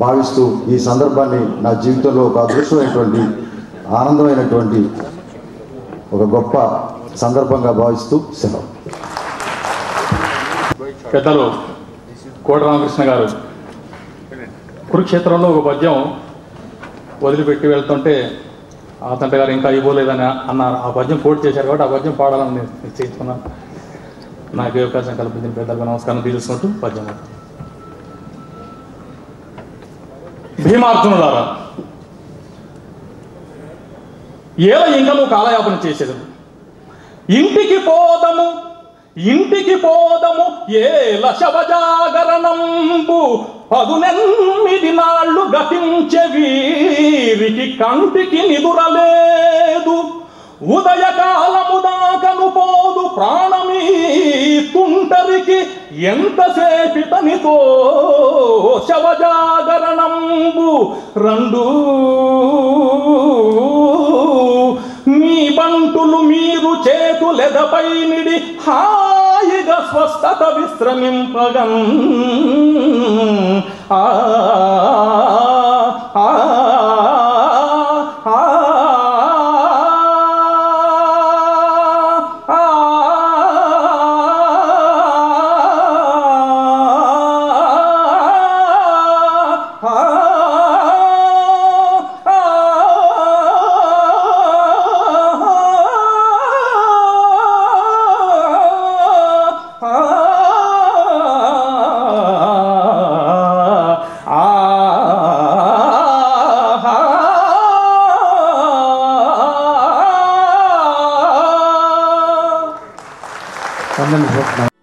భావిస్తూ ఈ సందర్భాన్ని నా జీవితంలో ఒక అదృష్టమైనటువంటి ఆనందమైనటువంటి ఒక గొప్ప సందర్భంగా భావిస్తూ సెలవు. పెద్దలు కోట రామకృష్ణ గారు కురుక్షేత్రంలో ఒక పద్యం వదిలిపెట్టి వెళ్తుంటే ఆ తండ్రి గారు ఇంకా ఇవ్వలేదని అన్నారు. ఆ పద్యం కోట్ చేశారు కాబట్టి ఆ పద్యం పాడాలని నేను నిశ్చయించుకున్నాను. నాకు అవకాశం కల్పించిన పెద్దలకు నమస్కారం తీసుకుంటూ పద్యం భీమార్జునులారా ఏల ఇంకను కాలయాపన చేసేది ఇంటికి పోదము ఇంటికి పోదము ఏల శవజాగరణంబు పదునెనిమిది నాళ్ళు గతించే వీరికి కంటికి నిదురలేదు. ఉదయ తుంటరికి ఎంతసేపితనితో శవజాగరణంబు రండు. మీ బంటులు మీరు చేతులెదపై నిడి హాయిగా స్వస్థత విశ్రమింపగం. ఆ Sondern